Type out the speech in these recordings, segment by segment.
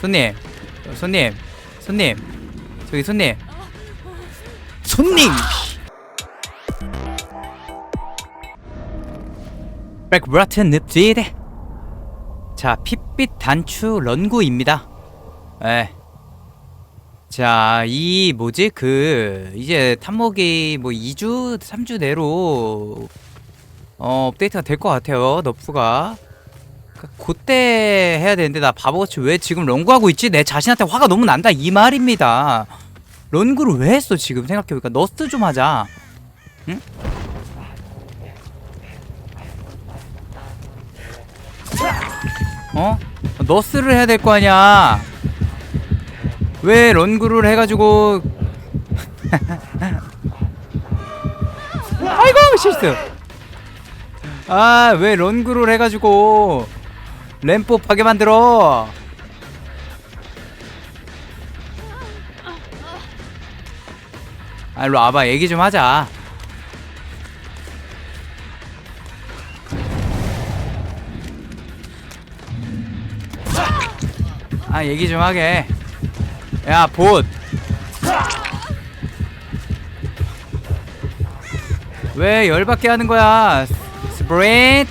손님 어, 손님 손님 저기 손님 손님 백브라튼 늪지대 자 핏빛 단추 런구입니다 에. 자, 이 뭐지? 그 이제 탐목이 뭐 2주, 3주 내로 어, 업데이트가 될 것 같아요. 너프가. 그, 그때 해야 되는데 나 바보같이 왜 지금 런구하고 있지? 내 자신한테 화가 너무 난다 이 말입니다. 런구를 왜 했어 지금 생각해보니까 너스 좀 하자. 응? 어? 너스를 해야 될 거 아니야. 왜 런구를 해가지고 아이고 실수 아 왜 런구를 해가지고 램프하게 만들어 아 일로 와봐 얘기 좀 하자 아 얘기 좀 하게 야, 봇. 왜 열받게 하는 거야? 스프린트.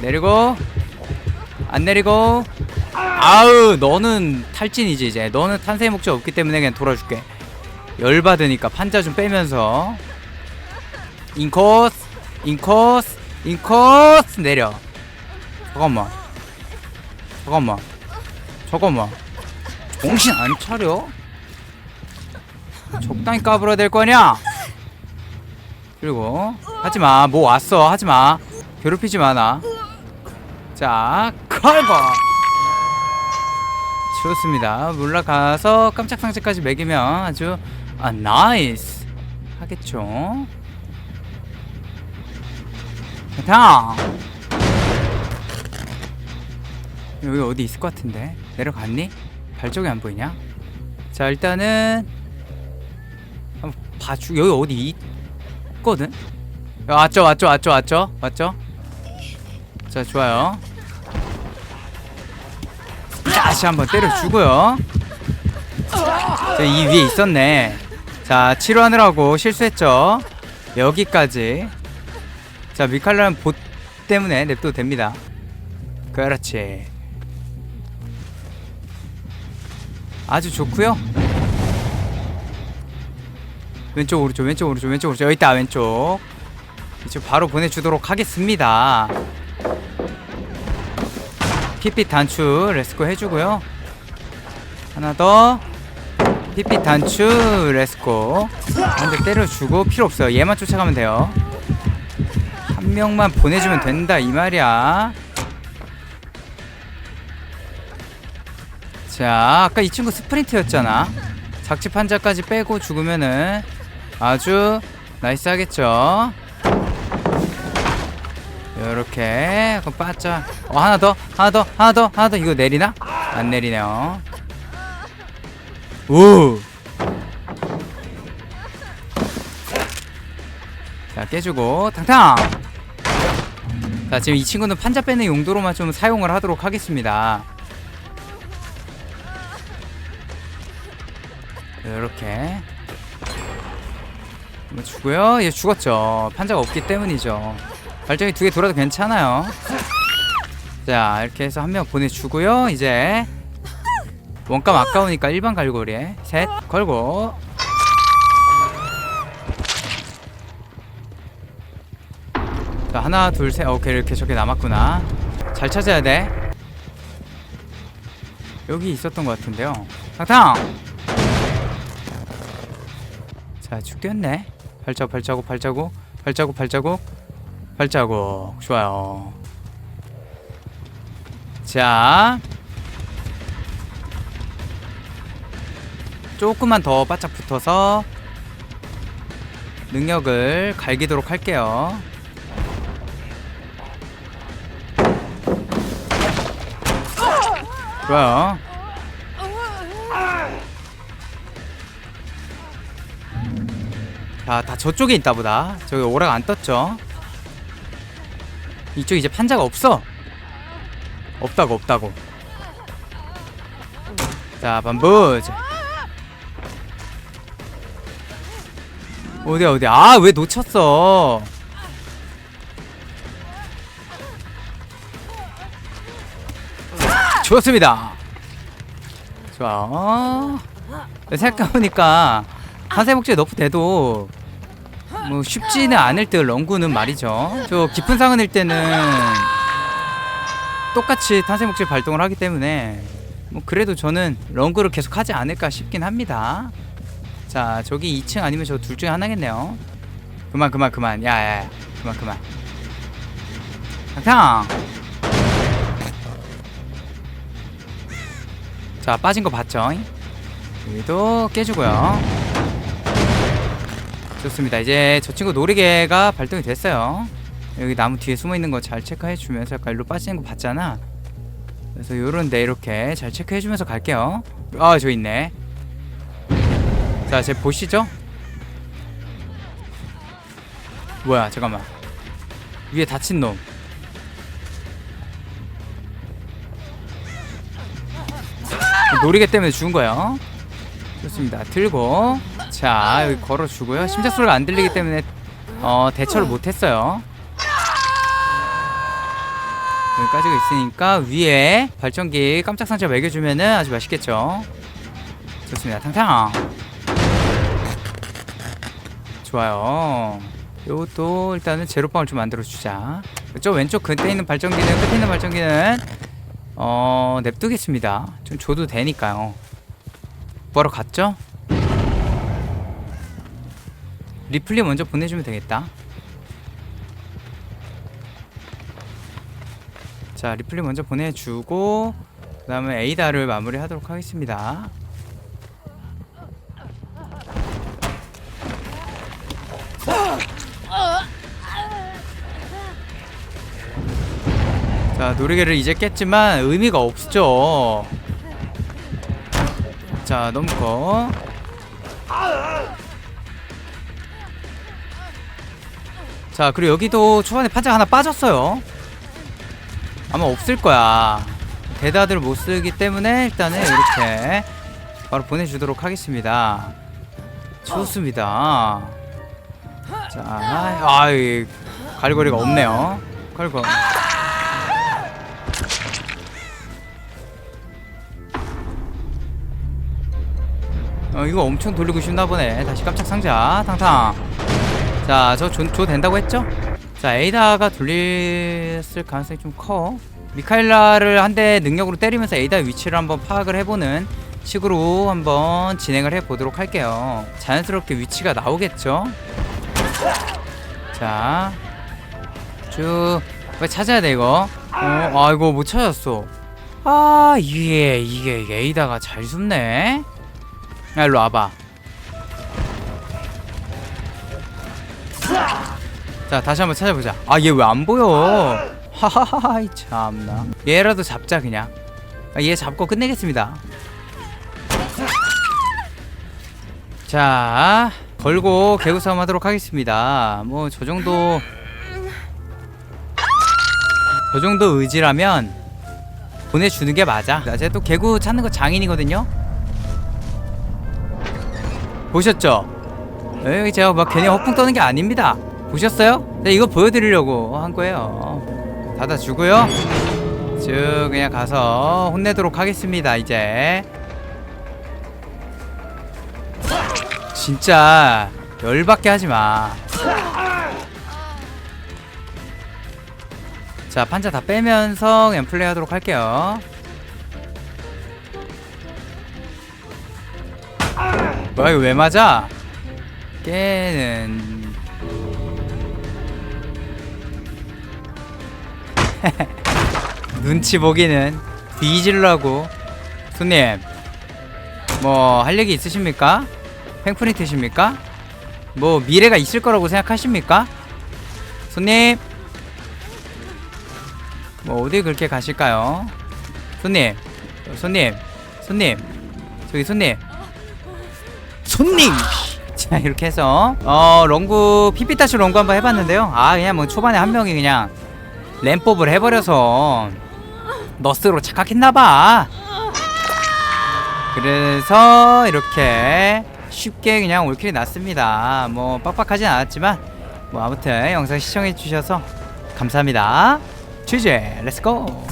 내리고. 안 내리고. 아우, 너는 탈진이지, 이제. 너는 탄생의 목적 없기 때문에 그냥 돌아줄게. 열받으니까 판자 좀 빼면서. 인코스. 인코스. 인코스. 내려. 잠깐만. 잠깐만. 잠깐만. 정신 안 차려? 적당히 까불어야 될 거냐? 그리고 하지마 뭐 왔어 하지마 괴롭히지 마나 자 걸고 좋습니다 올라가서 깜짝 상자까지 매기면 아주 아 나이스 하겠죠 자 여기 어디 있을 것 같은데 내려갔니? 발쪽이 안 보이냐? 자 일단은 한번 봐주 여기 어디 있거든? 야, 왔죠 왔죠 왔죠 왔죠 왔죠? 자 좋아요 다시 한번 때려주고요. 자 이 위에 있었네. 자 치료하느라고 실수했죠. 여기까지. 자 미칼라는 봇 때문에 냅둬도 됩니다. 그렇지. 아주 좋고요. 왼쪽 오른쪽 왼쪽 오른쪽 왼쪽 오른쪽. 여기 있다 왼쪽. 이쪽 바로 보내주도록 하겠습니다. 핏빛 단추 레스코 해주고요. 하나 더 핏빛 단추 레스코 한 대 때려주고 필요 없어요. 얘만 쫓아가면 돼요. 한 명만 보내주면 된다 이 말이야. 자, 아까 이 친구 스프린트였잖아. 작집 환자까지 빼고 죽으면은 아주 나이스 하겠죠. 요렇게 그럼 빠져. 어, 하나 더, 하나 더, 하나 더, 하나 더. 이거 내리나? 안 내리네요. 우. 자, 깨주고 탕탕. 자, 지금 이 친구는 판자 빼는 용도로만 좀 사용을 하도록 하겠습니다. 이렇게 주고요. 얘 죽었죠. 판자가 없기 때문이죠. 발전기 두 개 돌아도 괜찮아요. 자 이렇게 해서 한 명 보내주고요. 이제 원감 아까우니까 일반 갈고리에 셋 걸고 자 하나 둘셋 오케이 이렇게 저렇게 남았구나. 잘 찾아야 돼. 여기 있었던 것 같은데요. 탕탕. 자 죽겠네 발자국 발자국 발자국 발자국 발자국 발자국. 좋아요. 자. 조금만 더 바짝 붙어서 능력을 갈기도록 할게요. 좋아요. 자, 다 저쪽에 있다 보다. 저기 오락 안 떴죠? 이쪽 이제 판자가 없어. 없다고, 없다고. 자 반부즈 어디야 어디야 아 왜 놓쳤어 좋습니다 좋아 어? 생각해보니까 한세목재 너프 돼도 뭐 쉽지는 않을 때 런구는 말이죠. 저 깊은 상은일 때는 똑같이 탄생목재 발동을 하기 때문에 뭐 그래도 저는 런구를 계속 하지 않을까 싶긴 합니다. 자 저기 2층 아니면 저 둘 중에 하나겠네요. 그만 그만 그만. 야야 그만 그만. 탕탕! 자 빠진 거 봤죠? 여기도 깨주고요 좋습니다 이제 저 친구 놀이개가 발동이 됐어요 여기 나무 뒤에 숨어 있는 거 잘 체크해 주면서 약간 일로 빠지는 거 봤잖아 그래서 요런데 이렇게 잘 체크해 주면서 갈게요 아 저 있네 자, 제 보시죠? 뭐야, 잠깐만. 위에 다친 놈. 노리개 때문에 죽은 거예요. 좋습니다. 들고 자 여기 걸어주고요. 심장 소리가 안 들리기 때문에 어 대처를 못했어요. 여기까지가 있으니까 위에 발전기 깜짝 상자 매겨주면은 아주 맛있겠죠. 좋습니다. 탕탕. 좋아요. 요것도 일단은 제로빵을 좀 만들어 주자. 저 왼쪽 끝에 있는 발전기는 끝에 있는 발전기는 어 냅두겠습니다. 좀 줘도 되니까요. 뭐하러 갔죠? 리플리 먼저 보내주면 되겠다. 자 리플리 먼저 보내주고 그 다음에 에이다를 마무리하도록 하겠습니다. 자 노리개를 이제 깼지만 의미가 없죠 자 넘고 자 그리고 여기도 초반에 판자 하나 빠졌어요. 아마 없을 거야. 대다들 못 쓰기 때문에 일단은 이렇게 바로 보내주도록 하겠습니다. 좋습니다. 자 아이 갈고리가 없네요. 갈고 어 이거 엄청 돌리고 싶나 보네. 다시 깜짝 상자. 탕탕 자저 조 된다고 했죠? 자 에이다가 돌렸을 가능성이 좀 커. 미카엘라를 한 대 능력으로 때리면서 에이다 위치를 한번 파악을 해보는 식으로 한번 진행을 해보도록 할게요. 자연스럽게 위치가 나오겠죠? 자쭉 빨리 찾아야 돼 이거. 어 아이고 못 찾았어. 아 이게 이게 이게 에이다가 잘 숨네. 야 일로 와봐 자 다시 한번 찾아보자. 아 얘 왜 안 보여? 하하하하 이 참나. 얘라도 잡자 그냥. 아, 얘 잡고 끝내겠습니다. 자 걸고 개구 싸움 하도록 하겠습니다. 뭐 저 정도 저 정도 의지라면 보내주는 게 맞아. 자, 제가 또 개구 찾는 거 장인이거든요? 보셨죠? 여기 제가 막 괜히 허풍 떠는 게 아닙니다. 보셨어요? 네, 이거 보여드리려고 한 거예요. 닫아주고요. 쭉 그냥 가서 혼내도록 하겠습니다. 이제 진짜 열받게 하지 마. 자 판자 다 빼면서 그냥 플레이 하도록 할게요. 뭐야 이거 왜 맞아? 깨는 눈치 보기는 뒤질라고 손님 뭐 할 얘기 있으십니까? 팽프린트십니까? 뭐 미래가 있을 거라고 생각하십니까? 손님 뭐 어디 그렇게 가실까요? 손님 손님 손님 저기 손님 손님 자 이렇게 해서 어 롱구 피피타시 롱구 한번 해봤는데요 아 그냥 뭐 초반에 한 명이 그냥 램법을 해버려서 너스로 착각했나봐 그래서 이렇게 쉽게 그냥 올킬이 났습니다. 뭐 빡빡하진 않았지만 뭐 아무튼 영상 시청해 주셔서 감사합니다. 취재 렛츠고.